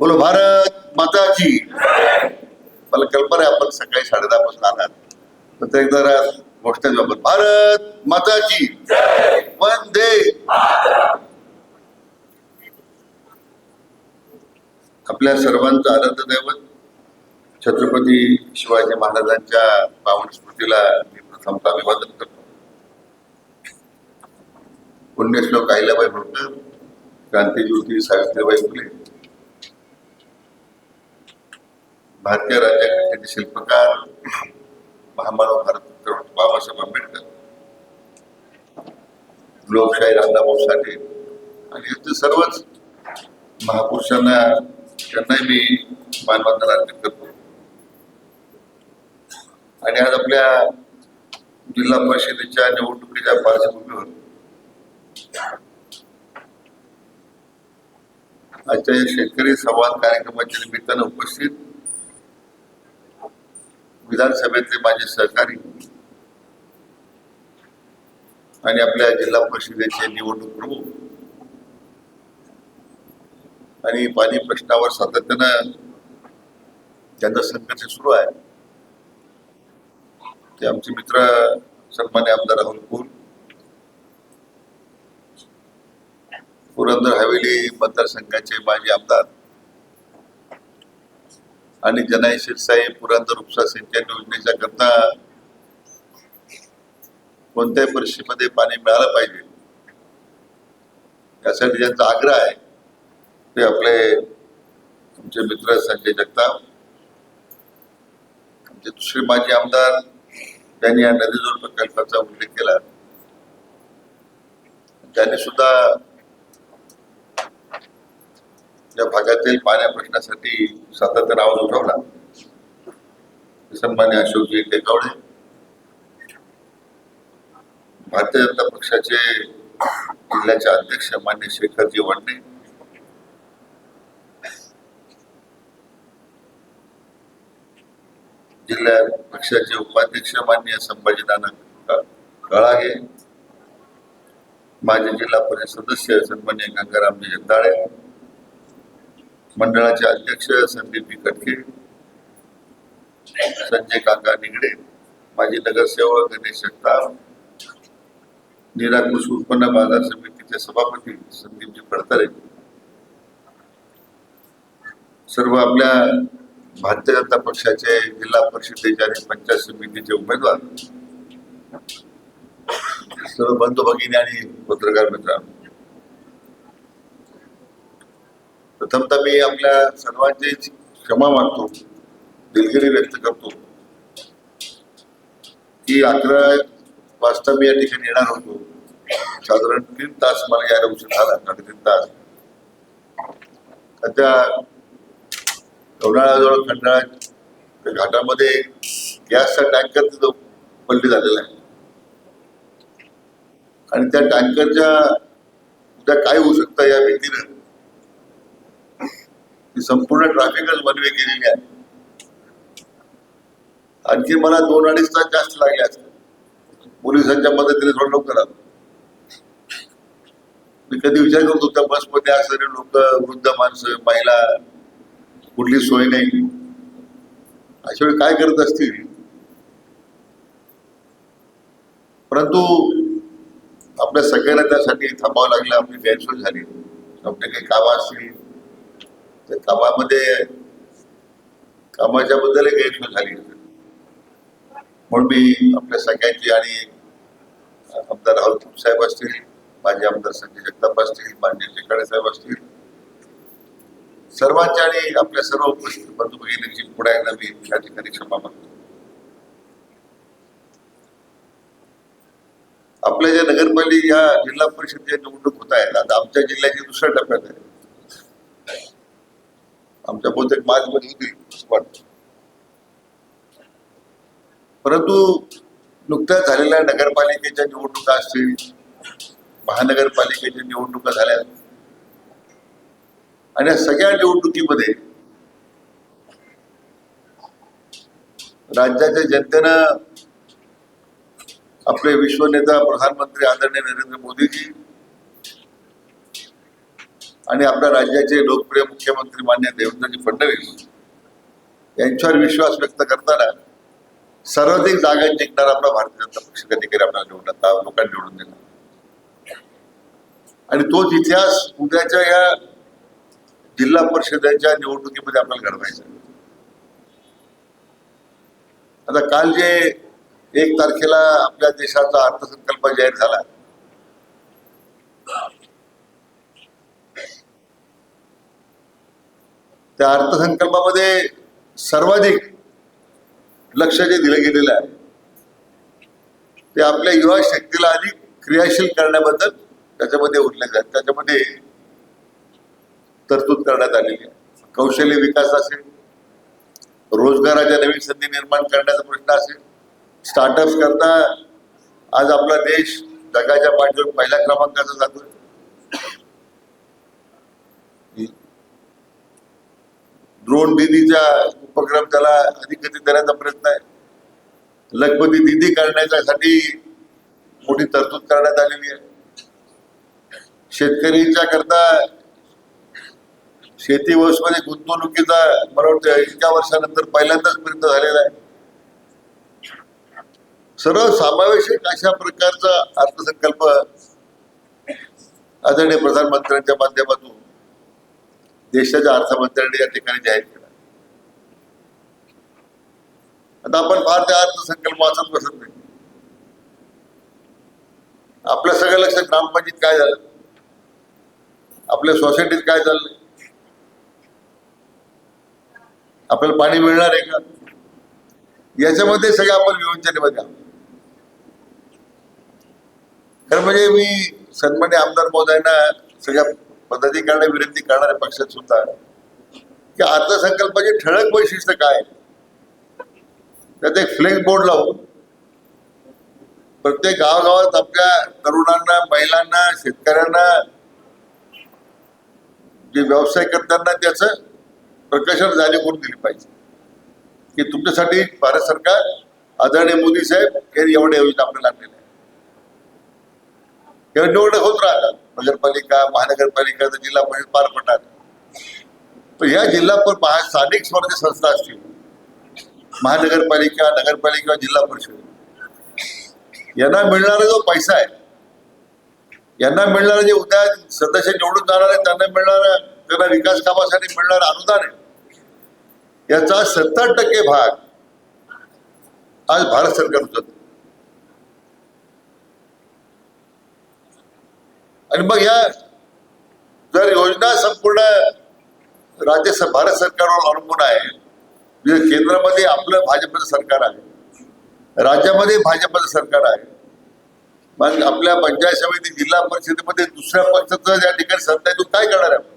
बोलो भारत माताची. मला कल्पना आहे आपण सकाळी साडेदहा पासून आलात. तर ते एकदा गोष्ट बाबत भारत माताची. वंदे. आपल्या सर्वांचं आनंद दैवत. छत्रपती शिवाजी महाराजांच्या पावन स्मृतीला मी प्रथमतः अभिवादन करतो. पुण्यश्लोक अहिल्याबाई म्हणतात क्रांतीज्योती सावित्रीबाई फुले. भारतीय राज्यघटनेचे शिल्पकार महामानव भारत बाबासाहेब आंबेडकर लोकशाही रामदाभाऊ साठे आणि इथे सर्वच महापुरुषांना त्यांनाही मी मानवंदना अर्पित करतो. आणि आज आपल्या जिल्हा परिषदेच्या निवडणुकीच्या पार्श्वभूमीवर आजच्या या शेतकरी संवाद कार्यक्रमाच्या निमित्तानं उपस्थित विधानसभेतले माझे सहकारी आणि आपल्या जिल्हा परिषदेचे निवडणूक प्रमुख. आणि पाणी प्रश्नावर सातत्यानं ज्यांचा संघर्ष सुरू आहे. ते आमचे मित्र सन्मान्य आमदार राहुल कुल पुरंदर हवेली मतदारसंघाचे माजी आमदार आणि जनाई शिरसाई पुरंदर उपसा सिंचन योजनेच्या करता कोणत्याही परिस्थितीमध्ये पाणी मिळालं पाहिजे. यासाठी ज्यांचा आग्रह आहे ते आपले आमचे मित्र संजय जगताप आमचे दुसरे माजी आमदार त्यांनी या नदीजोड प्रकल्पाचा उल्लेख केला. त्यांनी सुद्धा या भागातील पाण्या प्रश्नासाठी सातत्याने आवाज उठवला. सन्मान्य अशोकजी टेकावडे भारतीय जनता पक्षाचे जिल्ह्याचे अध्यक्ष मान्य शेखरजी वडणे. जिल्हा पक्षाचे उपाध्यक्ष मान्य संभाजीनाना कळागे माजी जिल्हा परिषद सदस्य सन्मान्य गंगारामजी जगदाळे मंडळाचे अध्यक्ष संदीप कटके संजय काका निगडे माजी नगरसेवक गणेश जगताप नीरा कृषी उत्पन्न बाजार समितीचे सभापती संदीपजी फडतरे. सर्व आपल्या भारतीय जनता पक्षाचे जिल्हा परिषदेचे आणि पंचायत समितीचे उमेदवार सर्व बंधू भगिनी आणि पत्रकार मित्रांनो. प्रथमतः मी आपल्या सर्वांची क्षमा मागतो दिलगिरी व्यक्त करतो की अकरा वाजता मी या ठिकाणी येणार होतो. साधारण तीन तास मला यायला उशीर झाला साडेतीन तास त्या लोणाळ्याजवळ खंडाळा त्या घाटामध्ये गॅसचा टँकर तिथं पलटी झालेला आहे. आणि त्या टँकरच्या उद्या काय होऊ शकतं या भीतीनं की संपूर्ण ट्रॅफिकच वनवे केलेली आहे आणखी मला दोन अडीच तास जास्त लागले असते पोलिसांच्या मदतीने थोडं लवकर आलो मी कधी विचार करतो त्या बसमध्ये असणारे लोक वृद्ध माणसं महिला कुठली सोय नाही. अशा वेळी काय करत असतील? परंतु आपल्या सगळ्यांना त्यासाठी थांबावं लागलं आपली गैरसोय झाली. आपले काही कामं असतील त्या कामामध्ये कामाच्या बद्दल गैरसोय झाली म्हणून मी आपल्या सगळ्यांची आणि आमदार राहुल साहेब असतील माझे आमदार संजय जगताप असतील मान्य शेकाडे साहेब असतील सर्वांच्या आणि आपल्या सर्व उपस्थित बंधू भगिनींची पुढे एकदा मी या ठिकाणी क्षमा मागतो. आपल्या ज्या नगरपालिका या जिल्हा परिषदेच्या निवडणूक होत आहेत आता आमच्या जिल्ह्याची दुसऱ्या टप्प्यात आहे आमच्या बहुतेक मार्च परंतु नुकत्याच झालेल्या नगरपालिकेच्या निवडणुका असतील महानगरपालिकेच्या निवडणुका झाल्या आणि या सगळ्या निवडणुकीमध्ये राज्याच्या जनतेनं आपले विश्वनेता प्रधानमंत्री आदरणीय नरेंद्र मोदीजी आणि आपल्या राज्याचे लोकप्रिय मुख्यमंत्री मान्य देवेंद्रजी फडणवीस यांच्यावर विश्वास व्यक्त करताना सर्वाधिक जागा जिंकणारा आपला भारतीय जनता पक्ष त्या आपल्याला निवडून आता लोकांनी निवडून दिला आणि तोच इतिहास उद्याच्या या जिल्हा परिषदेच्या निवडणुकीमध्ये आपल्याला घडवायचा आता काल जे एक तारखेला आपल्या देशाचा अर्थसंकल्प जाहीर झाला त्या अर्थसंकल्पामध्ये सर्वाधिक लक्ष जे दिलं गेलेलं आहे ते आपल्या युवा शक्तीला अधिक क्रियाशील करण्याबद्दल त्याच्यामध्ये उल्लेख आहे. त्याच्यामध्ये तरतूद करण्यात आलेली आहे. कौशल्य विकास असेल रोजगाराच्या नवीन संधी निर्माण करण्याचा प्रश्न असेल स्टार्टअप्स करता आज आपला देश जगाच्या पाठीवर पहिल्या क्रमांकाचा जातोय. ड्रोन दिदीचा उपक्रम त्याला अधिक गती देण्याचा प्रयत्न आहे. लखपती दिदी करण्याच्यासाठी मोठी तरतूद करण्यात आलेली आहे. शेतकरीच्या करता शेती व्यवस्थेमध्ये गुंतवणुकीचा मला वाटतं इतक्या वर्षानंतर पहिल्यांदाच प्रयत्न झालेला आहे. सर्व समावेशक अशा प्रकारचा अर्थसंकल्प आदरणीय प्रधानमंत्र्यांच्या माध्यमातून देशाच्या अर्थमंत्र्यांनी या ठिकाणी जाहीर केला. आता आपण फार त्या अर्थसंकल्प वाचत बसत नाही. आपल्या सगळ्या लक्षात ग्रामपंचायत काय झालं? आपल्या सोसायटीत काय चाललंय? आपल्याला पाणी मिळणार आहे का? याच्यामध्ये सगळे आपण विवंचनेमध्ये आहोत. खरं म्हणजे मी सन्मान्य आमदार महोदयांना सगळ्या पदाधिकाऱ्यांना विनंती करणाऱ्या पक्षात सुद्धा. की अर्थसंकल्पाचे ठळक वैशिष्ट्य काय? त्यात एक फ्लेक्स बोर्ड लावून प्रत्येक गावागावात आपल्या तरुणांना महिलांना शेतकऱ्यांना जे व्यवसाय करताना त्याच प्रकाशन जाणीव करून दिली पाहिजे. की तुमच्यासाठी भारत सरकार आदरणीय मोदी साहेब यांनी एवढ्या योजना आपल्याला आणलेल्या आहे किंवा निवडणूक होत राहतात. नगरपालिका महानगरपालिका जिल्हा परिषद पार पडणार पण या जिल्हा पर स्थानिक स्वराज्य संस्था असतील. महानगरपालिका नगरपालिका जिल्हा परिषद. यांना मिळणारा जो पैसा आहे यांना मिळणारं जे उद्या सदस्य निवडून जाणार आहे त्यांना मिळणारा त्यांना विकास कामासाठी मिळणारं अनुदान आहे याचा सत्तर टक्के भाग आज भारत सरकार उचलतो आणि मग या जर योजना संपूर्ण राज्य भारत सरकारवर अवलंबून आहे म्हणजे केंद्रामध्ये आपलं भाजपचं सरकार आहे राज्यामध्ये भाजपचं सरकार आहे मग आपल्या पंचायत समिती जिल्हा परिषदेमध्ये दुसऱ्या पक्षाचं या ठिकाणी सत्ता आहे तो काय करणार आहे?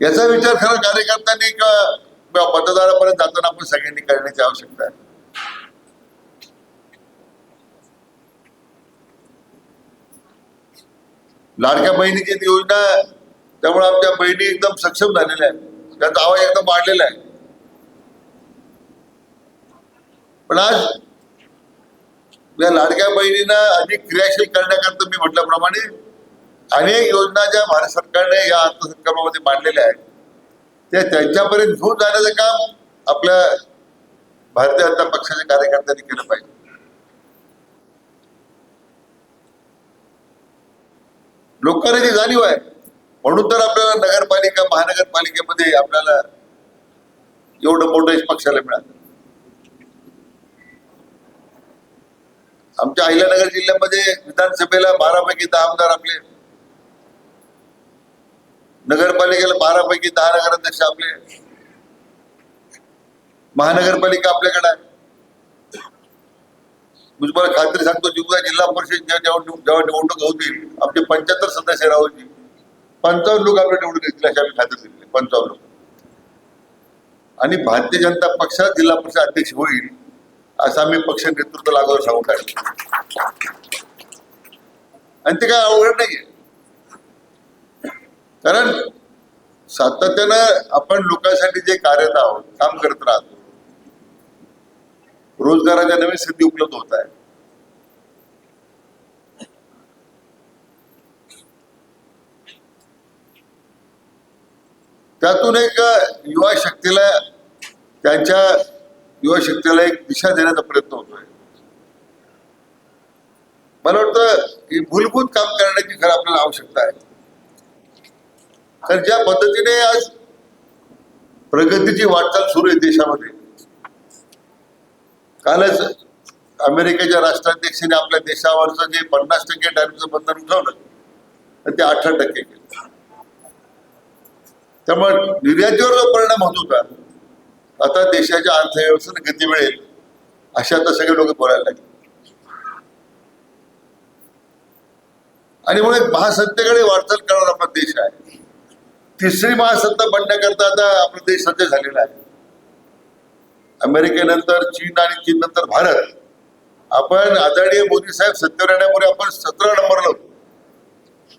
याचा विचार खरं कार्यकर्त्यांनी किंवा मतदारापर्यंत जाताना आपण सगळ्यांनी करण्याची आवश्यकता आहे. लाडक्या बहिणीची ती योजना त्यामुळे आमच्या बहिणी एकदम सक्षम झालेल्या आहेत. त्यांचा आवाज एकदम वाढलेला आहे. पण आज या लाडक्या बहिणींना अधिक क्रियाशील करण्याकरता मी म्हटल्याप्रमाणे अनेक योजना ज्या भारत सरकारने या अर्थसंकल्पामध्ये मांडलेल्या आहेत त्या त्यांच्यापर्यंत घेऊन जाण्याचं काम आपल्या भारतीय जनता पक्षाच्या कार्यकर्त्यांनी केलं पाहिजे. लोकांना ती जाणीव आहे म्हणून तर आपल्याला नगरपालिका महानगरपालिकेमध्ये आपल्याला एवढं मोठं पक्षाला मिळालं. आमच्या अहिल्यानगर जिल्ह्यामध्ये विधानसभेला बारापैकी दहा आमदार आपले. नगरपालिकेला बारापैकी दहा नगराध्यक्ष आपले. महानगरपालिका आपल्याकडे आहे. म्हणजे मी तुम्हाला खात्री सांगतो जिल्हा जिल्हा परिषद जेव्हा जेव्हा निवडणूक होतील आमचे पंच्याहत्तर सदस्य राहूची पंचावन्न लोक आपल्या निवडून घेतले अशी आम्ही खात्री दिली पंचावन्न लोक. आणि भारतीय जनता पक्षात जिल्हा परिषद अध्यक्ष होईल असं आम्ही पक्ष नेतृत्व लागवड सांगून टाकलं आणि ते काय अवघड नाहीये. कारण सातत्यानं आपण लोकांसाठी जे कार्यरत आहोत काम करत राहतो रोजगाराच्या नवीन संधी उपलब्ध होत आहेत. त्यातून एक युवा शक्तीला त्यांच्या युवा शक्तीला एक दिशा देण्याचा प्रयत्न होतोय. मला वाटतं की मूलभूत काम करण्याची खरं आपल्याला आवश्यकता आहे. तर ज्या पद्धतीने आज प्रगतीची वाटचाल सुरू आहे देशामध्ये कालच अमेरिकेच्या राष्ट्राध्यक्षाने आपल्या देशावरचं जे पन्नास टक्के टॅरिफचं बंधन उठवलं तर ते अठरा टक्के केलं. त्यामुळे निर्यातीवर जो परिणाम होत होता आता देशाच्या अर्थव्यवस्थेला गती मिळेल असे आता सगळे लोक बोलायला लागले. आणि म्हणून महासत्तेकडे वाटचाल करणारा आपला देश आहे. तिसरी महासत्ता बनण्याकरता आता आपला देश सज्ज झालेला आहे. अमेरिकेनंतर चीन आणि चीन नंतर भारत. आपण आदरणीय मोदी साहेब सत्तेवर येण्यामुळे आपण सतरा नंबरला होतो.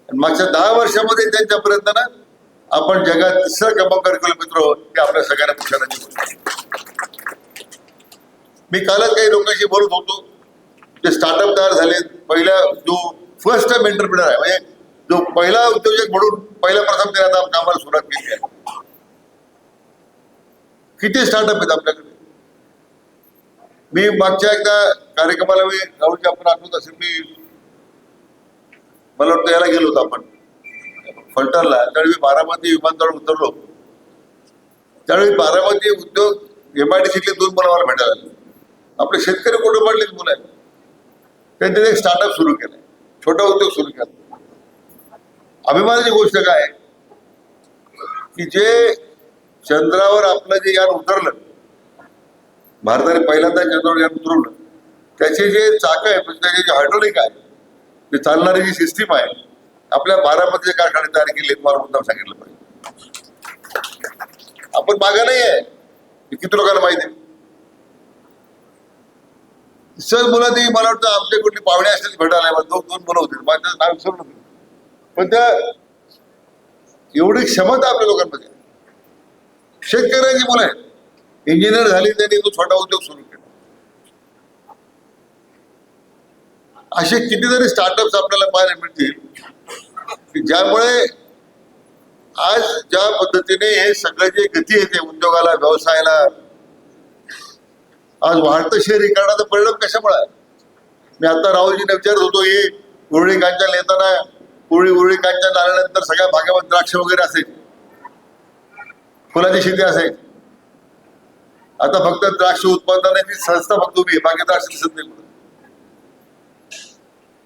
आणि मागच्या दहा वर्षामध्ये त्यांच्या प्रयत्नानं आपण जगात तिसरा क्रमांकावर केलं मित्र ते आपल्या सगळ्यांना पुढच्या मी कालच काही लोकांशी बोलत होतो. जे स्टार्टअप तयार झाले पहिला जो फर्स्ट टाइम एंटरप्रिनर आहे म्हणजे जो पहिला उद्योजक म्हणून पहिल्या प्रथम त्याने आता कामाला सुरुवात केली आहे. किती स्टार्टअप आहेत आपल्याकडे? मी मागच्या एकदा कार्यक्रमाला मी राहुलजी आपण आठवत असेल मी मला वाटतं याला गेलो होतो आपण. फलटणला. त्यावेळी मी बारामती विमानतळ उतरलो. त्यावेळी बारामती उद्योग एम आय डी दोन मुलं मला भेटायला आले. आपले शेतकरी कुटुंबातलीच मुलं आहेत. त्यांनी एक स्टार्टअप सुरू केलं छोटा उद्योग सुरू केला. अभिमानाची गोष्ट काय की जे चंद्रावर आपलं जे यान उतरलं भारताने पहिल्यांदा चंद्रावर उतरवलं. त्याचे जे चाक आहे म्हणजे त्याचे जे हायड्रोलिक आहे ते चालणारी जी सिस्टीम आहे आपल्या बारामतीचे कारखाने तयार केले तुम्हाला मुद्दाम सांगितलं पाहिजे. आपण मागा नाही आहे. किती लोकांना माहिती आहे? सहज मुलं ती मला वाटतं आमच्या कुठली पाहुणे असतील भेटायला दोन दोन मुलं होते. माझ्या नाव विसरलो पण त्या एवढी क्षमता आपल्या लोकांमध्ये शेतकऱ्यांची मुलं आहेत. इंजिनियर झाली त्यांनी तो छोटा उद्योग सुरू केला. असे कितीतरी स्टार्टअप्स आपल्याला पाहायला मिळतील. ज्यामुळे आज ज्या पद्धतीने हे सगळं जे गती येते उद्योगाला व्यवसायाला आज वाढतं शहरीकरणाचा परिणाम कशामुळे मी आता राहुलजीने विचारत होतो हे उरळी कांचन येताना उरळी उरळी कांचन आल्यानंतर सगळ्या भागामध्ये द्राक्ष वगैरे असेल फुलाची शेती असेल आता फक्त द्राक्ष उत्पादनाची संस्था फक्त उभी आहे बाकी द्राक्ष दिसत नाही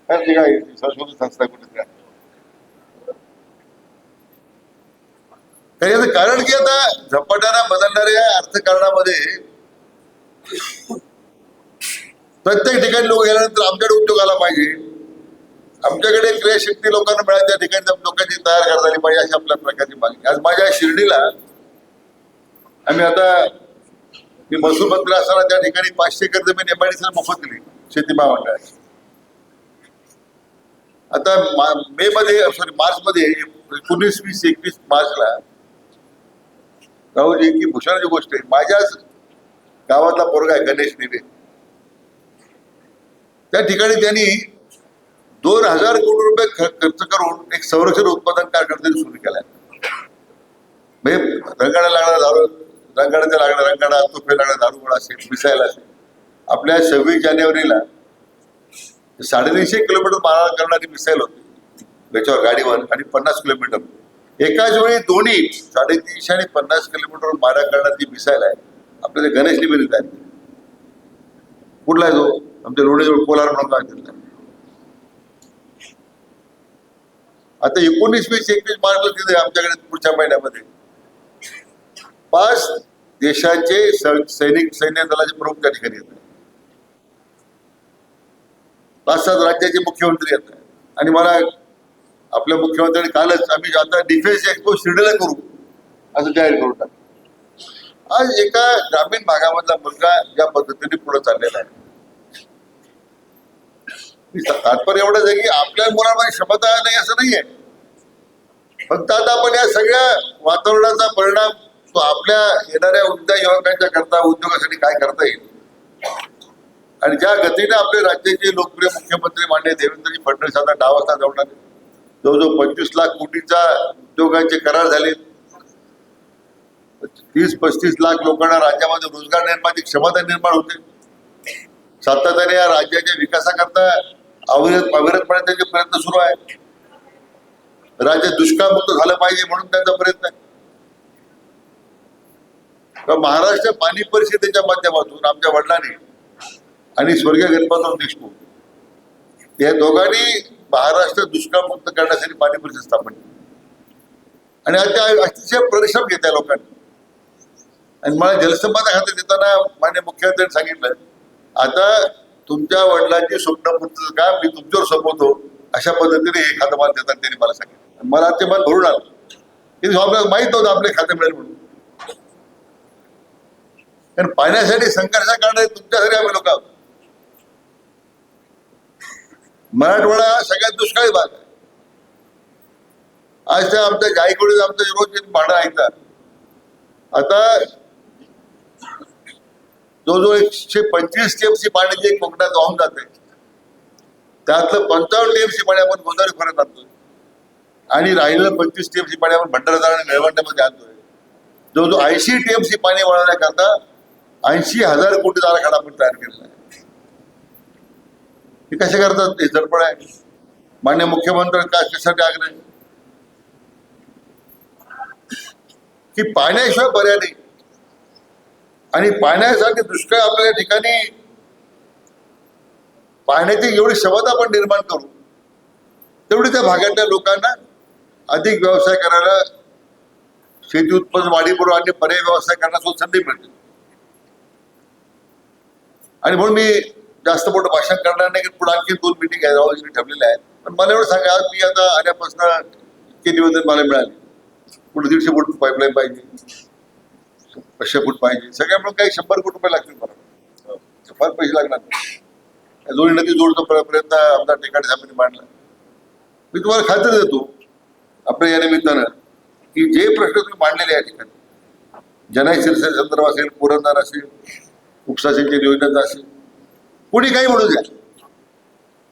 कुठे काय संशोधन संस्था कुठे काय याचं कारण की आता झपाट्यानं बदलणाऱ्या अर्थकारणामध्ये प्रत्येक ठिकाणी लोक गेल्यानंतर आमच्याकडे उद्योग आला पाहिजे. आमच्याकडे क्रियाशक्ती लोकांना मिळाली त्या ठिकाणी लोकांची तयार करता आली पाहिजे अशा आपल्या प्रकारची मागणी. आज माझ्या शिर्डीला आम्ही आता मी महसूल मंत्री असताना त्या ठिकाणी पाचशे एकर जमीन एमआयडीसीला मोफत दिली शेती महामंडळाची. आता मे मध्ये सॉरी मार्च मध्ये एकोणीस वीस एकवीस मार्चला राहुलजी की भूषणाची गोष्ट आहे. माझ्याच गावातला पोरगा आहे गणेश निवे त्या ठिकाणी त्यांनी दोन हजार कोटी रुपये खर्च करून एक संरक्षण उत्पादन कारखाना सुरू केलाय. म्हणजे रंगाडा लागणारा दारू रंगाडाचा लागणार रंगाडा तुफे लागणारा दारू गोळा असेल मिसाईल असेल आपल्या सव्वीस जानेवारीला साडेतीनशे किलोमीटर मारा करणारी मिसाईल होती. त्याच्यावर गाडीवर आणि पन्नास किलोमीटर. एकाच वेळी दोन्ही साडेतीनशे आणि पन्नास किलोमीटर मारा करणारी मिसाईल आहे आपल्याला गणेश निवेदित आहे. कुठला आहे तो? आमच्या रोडजवळ कोलार म्हणून काय तिथला आता एकोणीस वीस एकवीस मार्चला तिथे आमच्याकडे पुढच्या महिन्यामध्ये पाच देशाचे सैनिक सैन्य दलाचे प्रमुख त्या ठिकाणी येतात. पाच सात राज्याचे मुख्यमंत्री येतात. आणि मला आपल्या मुख्यमंत्र्यांनी कालच आम्ही आता डिफेन्स एक्सपो शिर्डीला करू असं जाहीर करून टाकलं. आज एका ग्रामीण भागामधला मुलगा या पद्धतीने पुढे चाललेला आहे. तात्पर्य एवढंच आहे की आपल्या मुलांमध्ये क्षमता नाही असं नाहीये. फक्त आता आपण या सगळ्या वातावरणाचा परिणाम तो आपल्या येणाऱ्या उद्या युवकांच्या करता उद्योगासाठी काय करता येईल? आणि ज्या गतीने आपले राज्याचे लोकप्रिय मुख्यमंत्री माननीय देवेंद्रजी फडणवीस आता डाव वाजता जाऊन जवळजवळ पंचवीस लाख कोटीचा उद्योगांचे करार झाले. तीस पस्तीस लाख लोकांना राज्यामध्ये रोजगार निर्माणाची क्षमता निर्माण होते. सातत्याने या राज्याच्या विकासाकरता अविरत अविरतपणे त्यांचे प्रयत्न सुरू आहे राज्य दुष्काळमुक्त झालं पाहिजे म्हणून त्यांचा प्रयत्न आहे. महाराष्ट्र पाणी परिषदेच्या माध्यमातून आमच्या वडिलांनी आणि स्वर्गीय गणपतराव देशमुख या दोघांनी महाराष्ट्र दुष्काळमुक्त करण्यासाठी पाणी परिषद स्थापन केली. आणि आता अतिशय परिश्रम घेत आहे लोकांनी. आणि मला जलसंपदा खातं देताना मान्य मुख्यमंत्र्यांनी सांगितलं आता तुमच्या वडिलांची स्वप्न पूर्ण काम मी तुमच्यावर सोपवतो. अशा पद्धतीने हे खातं मला देताना त्यांनी मला सांगितलं. मला ते मन भरून आलं. माहीत आपल्याला नव्हतं आपले खाते मिळेल म्हणून. कारण पाण्यासाठी संघर्ष करणारे तुमच्यासाठी आम्ही लोक आहोत. मराठवाडा सगळ्यात दुष्काळी भाग आहे. आज त्या आमच्या जायकवाडीत आमचं रोज भाडं ऐकतात. आता जवळजवळ एकशे पंचवीस टीएमसी पाणी जे कोकणात वाहून जाते. त्यातलं पंचावन्न टीएमसी पाणी आपण गोदावरी खोऱ्यात आणतोय. आणि राहिलेलं पंचवीस टीएमसी पाणी आपण भंडारदार आणि निळवंड्यामध्ये आणतोय. जवळजवळ ऐंशी टीएमसी पाणी वळवण्याकरता ऐंशी हजार कोटी आराखडा आपण तयार केलेला आहे. हे कसे करतात? ते झडपड आहे. मान्य मुख्यमंत्री का कशासाठी आग्रह? आहे? की पाण्याशिवाय पर्याय नाही. आणि पाण्यासाठी दुष्काळ आपल्या ठिकाणी पाण्याची एवढी क्षमता आपण निर्माण करू तेवढी त्या भागातल्या लोकांना अधिक व्यवसाय करायला शेती उत्पन्न वाढीपूर्व आणि पर्याय व्यवसाय करण्यास संधी मिळते. आणि म्हणून मी जास्त मोठं भाषण करणार नाही की पुढे आणखी दोन मिटिंग आहे ठेवलेल्या आहेत. पण मला एवढं सांगा आज मी आता आल्यापासून इतके निवेदन मला मिळाले. पुढे दीडशे फूट पाईपलाईन पाहिजे पाचशे फूट पाहिजे. सगळ्या म्हणून काही शंभर कोटी रुपये लागतील मला. फार पैसे लागणार नाही. दोन्ही नदी जोडतो प्रयत्न आमदार टेकाडे साहेबांनी मांडला. मी तुम्हाला खात्री देतो आपल्या या निमित्तानं की जे प्रश्न तुम्ही मांडलेले या ठिकाणी जनाई संदर्भ असेल पुरंदर असेल उपसा सिंचन योजनेचा असेल कुणी काही म्हणू द्या.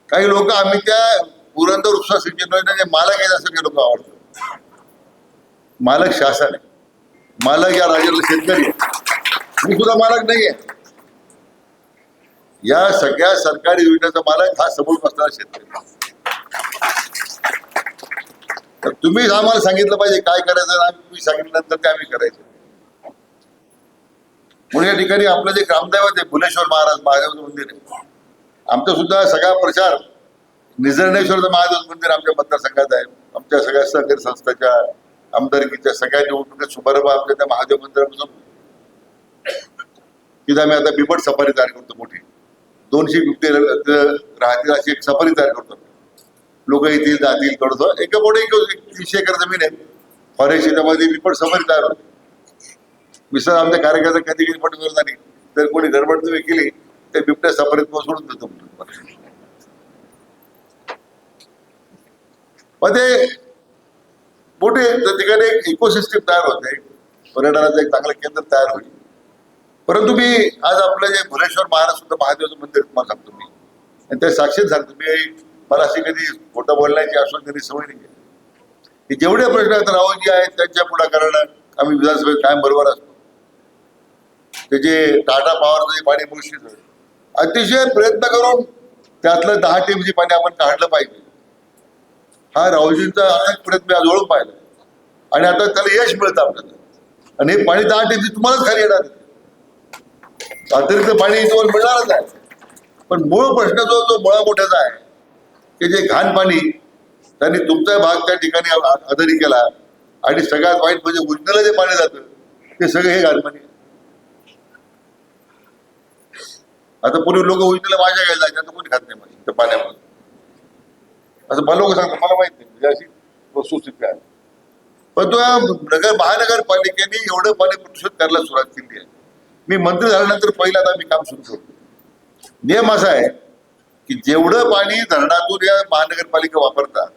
काही लोक आम्ही त्या पुरंदर उपसा सिंचन योजनेचे मालक आहेत असं काही लोक आवडतात. मालक शासन आहे. मालक या राज्यातला शेतकरी आहे मी सुद्धा मालक नाही आहे या सगळ्या सरकारी योजनेचा मालक हा समोर बसणारा शेतकरी. तर तुम्हीच आम्हाला सांगितलं पाहिजे काय करायचं आम्ही तुम्ही सांगितल्यानंतर ते आम्ही करायचं. म्हणून या ठिकाणी आपलं जे ग्रामदैवत आहे भुलेश्वर महाराज महादेव मंदिर आहे. आमचा सुद्धा सगळा प्रचार निझर्णेश्वरचं महादेव मंदिर आमच्या मतदारसंघात आहे. आमच्या सगळ्या सहकारी संस्थाच्या आमदारकीच्या सगळ्या निवडणुकीत शुभारंभ आमच्या त्या महादेव मंदिरापासून. तिथं आम्ही आता बिबट सफारी तयार करतो मोठी. दोनशे बिबटे राहतील अशी एक सफारी तयार करतो. लोक येतील जातील थोडंसं. एका मोठे एक तीनशे एकर जमीन आहे फॉरेस्ट त्यामध्ये बिबट सफारी तयार होते. विसर आमच्या कार्यकर्ता कधी कधी पण झाली तर कोणी गडबड तुम्ही केली तर बिबट्या सापरीत सोडून देतो म्हणून. मग ते मोठे तर ठिकाणी एक इकोसिस्टीम तयार होते. पर्यटनाचं एक चांगलं केंद्र तयार होईल. परंतु मी आज आपलं जे भुलेश्वर महाराज सुद्धा महादेवचं मंदिर तुम्हाला सांगतो मी. आणि ते साक्षीत सांगतो. मी मला अशी कधी खोटं बोलण्याची असून कधी सवय नाही जेवढे प्रश्न आहेत रावजी आहेत त्यांच्या पुढाकारानं आम्ही विधानसभेत कायम बरोबर असतो. ते जे टाटा पॉवरचं जे पाणी मुळशीच अतिशय प्रयत्न करून त्यातलं दहा टीमचे पाणी आपण काढलं पाहिजे. हा राहुलजींचा अनेक प्रयत्न आज ओळख पाहिलं आणि आता त्याला यश मिळतं आपल्याला. आणि हे पाणी दहा टीमची तुम्हालाच खाली येणार अतिरिक्त पाणी तुम्हाला मिळणारच आहे. पण मूळ प्रश्न जो जो मुळा मोठ्याचा आहे की जे घाण पाणी त्यांनी तुमचा भाग त्या ठिकाणी आदरी केला. आणि सगळ्यात वाईट म्हणजे उजनेला जे पाणी जातं ते सगळं हे घाण पाणी आहे. आता पूर्वी लोक उजनीला माझ्या घ्यायला जायचे आता कोणी खात नाही माझी त्या पाण्यामध्ये. असं मला लोक सांगतात मला माहीत नाही म्हणजे अशी वस्तुस्थिती आहे. पण तो नगर महानगरपालिकेने एवढं पाणी प्रदूषित करायला सुरुवात केली आहे. मी मंत्री झाल्यानंतर पहिला आता मी काम सुरू करतो. नियम असा आहे की जेवढं पाणी धरणातून या महानगरपालिका वापरतात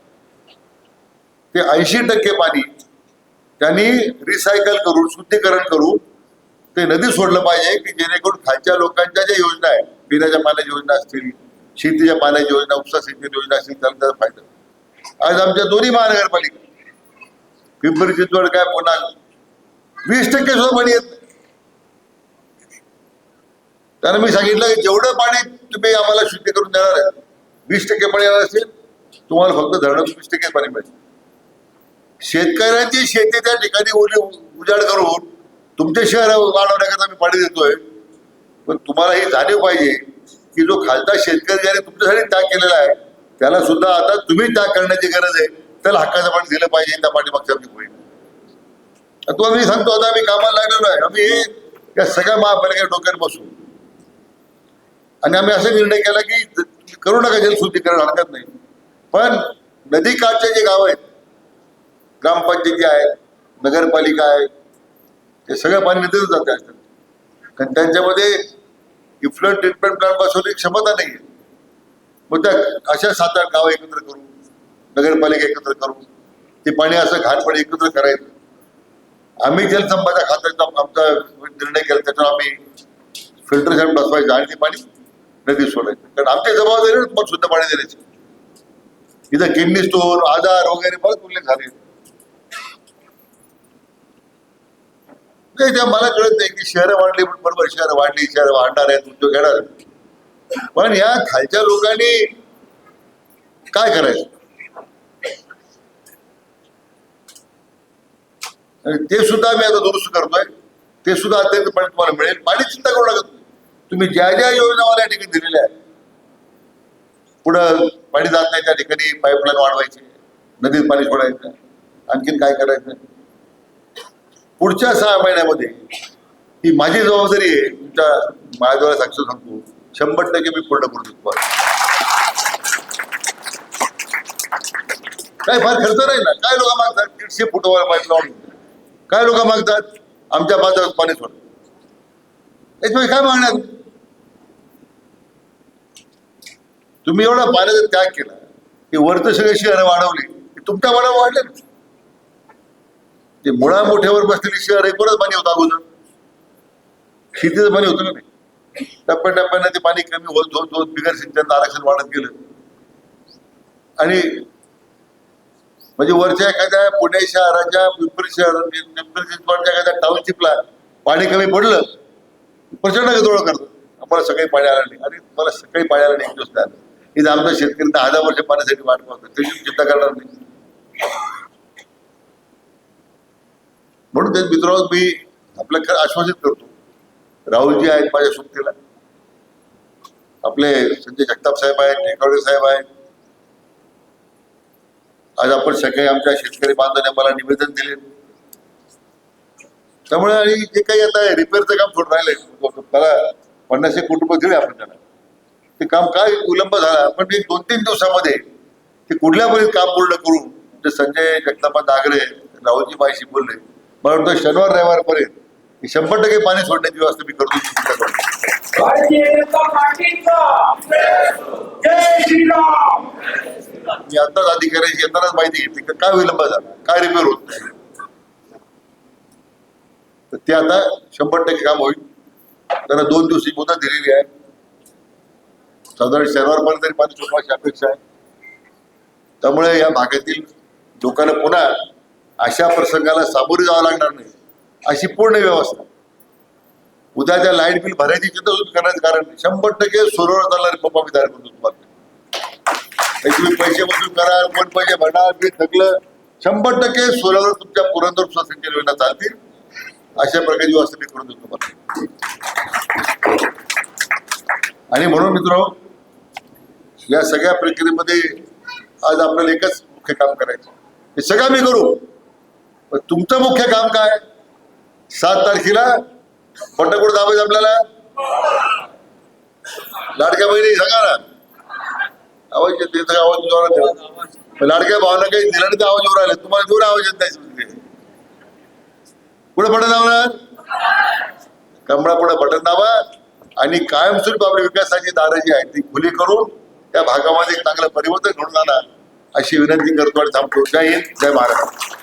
ते ऐंशी टक्के पाणी त्यांनी रिसायकल करून शुद्धीकरण करून ते नदी सोडलं पाहिजे की जेणेकरून खालच्या लोकांच्या ज्या योजना आहेत पिण्याच्या पाण्याच्या योजना असतील शेतीच्या पाण्याची योजना उपसा सिंचन योजना असतील त्याला त्याचा फायदा आज आमच्या दोन्ही महानगरपालिका पिंपरी चिंचवड काय पुन्हा वीस टक्के सुद्धा पाणी येत त्यानं मी सांगितलं की जेवढं पाणी तुम्ही आम्हाला शुद्ध करून देणार आहे वीस टक्के पाणी येणार असेल तुम्हाला फक्त धरणं वीस टक्के पाणी मिळेल. शेतकऱ्यांची शेती त्या ठिकाणी उजाड करून तुमचे शहर वाढवण्याकरता आम्ही पाणी देतोय. पण तुम्हाला ही जाणीव पाहिजे की जो खासदार शेतकरी ज्याने तुमच्यासाठी त्याग केलेला आहे त्याला सुद्धा आता तुम्ही त्याग करण्याची गरज आहे. त्याला हक्काचं पाणी दिलं पाहिजे त्या पाठीमागच्या होईल तो आम्ही सांगतो आता आम्ही कामाला लागलेलो आहे आम्ही या सगळ्या महापालिका डोक्यात बसू. आणि आम्ही असा निर्णय केला की करू नका जलशुद्धीकरण हरकत नाही. पण नदीकाठचे जे गाव आहेत ग्रामपंचायती आहेत नगरपालिका आहे ते सगळं पाणी नदीतच जाते आज कारण त्यांच्यामध्ये इफ्लंट ट्रीटमेंट प्लांट बसवण्याची क्षमता नाही आहे. मग त्या अशा सात आठ गावं एकत्र करू नगरपालिका एकत्र करू ते पाणी असं घाणपणे एकत्र करायचं. आम्ही जलसंपदा खात्याचा आमचा निर्णय केला त्याच्यावर आम्ही फिल्टरेशन बसवायचं आणि ते पाणी नदी सोडायचं. कारण आमची जबाबदारी तुम्हाला शुद्ध पाणी देण्याची. इथं किडनी स्टोन आजार वगैरे बरेच उल्लेख झाले. नाही त्या मला कळत नाही की शहरं वाढली पण बरोबर शहरं वाढली शहरं वाढणार आहेत उद्योग येणार पण या खालच्या लोकांनी काय करायचं? आणि ते सुद्धा मी आता दुरुस्त करतोय. ते सुद्धा अत्यंत पण तुम्हाला मिळेल. पाणी चिंता करू लागत तुम्ही. ज्या ज्या योजना मला या ठिकाणी दिलेल्या आहेत पुढं पाणी जात नाही त्या ठिकाणी पाईपलाईन वाढवायची नदीत पाणी सोडायचं आणखीन काय करायचं? पुढच्या सहा महिन्यामध्ये. ही माझी जबाबदारी आहे. तुमच्या माझ्याद्वारे साक्ष सांगतो. शंभर टक्के मी पूर्ण करू शकतो. काय फार खर्च नाही ना. काय लोक मागतात? दीडशे फुटवर पाईप लावून. काय लोक मागतात? आमच्या बाजारात पाणी सोड त्याच्यामुळे काय मागणार? तुम्ही एवढा पाण्याचा त्याग केला. की वरचं सगळे शहर वाढवले. तुमच्या वाडा वाढले ना. ते मुळा मोठ्यावर बसलेली शहर आहे पाणी होतं अगोदर? शेतीचं पाणी होतं नाही? टप्प्याटप्प्याने ते पाणी कमी होत होत होत बिगर सिंचन आरक्षण वाढत गेलं. आणि म्हणजे वरच्या एखाद्या पुणे शहराच्या पिंपरी शहर पिंपरी चिंचवडच्या एखाद्या टाउनशिपला पाणी कमी पडलं प्रचंड गदोळ करतो आम्हाला सकाळी पाणी आलं नाही. आणि मला सकाळी पाणी आलं नाही एक दिवस आलं. इथं आमच्या शेतकरी दहा हजार वर्ष पाण्यासाठी वाट पाहतो त्याची चिंता करणार नाही. म्हणून ते मित्रांनो मी आपल्या खरं आश्वासित करतो. राहुलजी आहेत माझ्या सुट्टीला. आपले संजय जगताप साहेब आहेत टेकावडे साहेब आहेत. आज आपण सकाळी आमच्या शेतकरी बांधवांनी मला निवेदन दिले. त्यामुळे आणि जे काही आता रिपेअरचं काम थोडं राहिलंय. त्याला पन्नास एक कोटी रुपये दिले आपण त्याला ते काम काय विलंब झाला. पण एक दोन तीन दिवसामध्ये ते कुठल्यापर्यंत काम पूर्ण करून जे संजय जगतापा दागरे राहुलजी बाईशी बोलले मला वाटतं शनिवार रविवारपर्यंत. शंभर टक्के पाणी सोडण्याची व्यवस्था मी करतो. मी आताच अधिकाऱ्यांची येतानाच माहिती घेतली. काय विलंब झाला? काय रिपेअर होत नाही? तर ते आता शंभर टक्के काम होईल. त्यांना दोन दिवसाची मुदत दिलेली आहे. साधारण शनिवारपर्यंत तरी पाणी सुटण्याची अपेक्षा आहे. त्यामुळे या भागातील लोकांना पुन्हा अशा प्रसंगाला सामोरे जावं लागणार नाही. अशी पूर्ण व्यवस्था. उद्या त्या लाइट बिल भरायची चिंता करण्याचं कारण नाही. शंभर टक्के सोलर चालणारे पप्पा मी तयार करतो तुम्हाला तुम्ही पैसे वसूल करा कोण पैसे भरणार मी थकलं. शंभर टक्के सोलावर तुमच्या पुरंदर सिंचन योजना चालतील. अशा प्रकारची व्यवस्था मी करून देतो तुम्हाला. आणि म्हणून मित्र या सगळ्या प्रक्रियेमध्ये आज आपल्याला एकच मुख्य काम करायचं हे सगळं मी करू. तुमचं मुख्य काम काय? सात तारखेला फटाकोड दाबायचं आपल्याला लाडक्या बहिणी सांगा ना. आवाज येते आवाज जोरात लाडक्या भावना काही दिला नाही आवाज जोर आले तुम्हाला जोर आवाज येत नाही. पुढे बटन दाबणार? कमळा पुढे बटन दाबा. आणि कायमस्वरूपी आपल्या विकासाची दारं जी आहेत ती खुली करून त्या भागामध्ये एक चांगलं परिवर्तन घडून आणा. अशी विनंती करतो आणि थांबतो. जय हिंद जय महाराष्ट्र.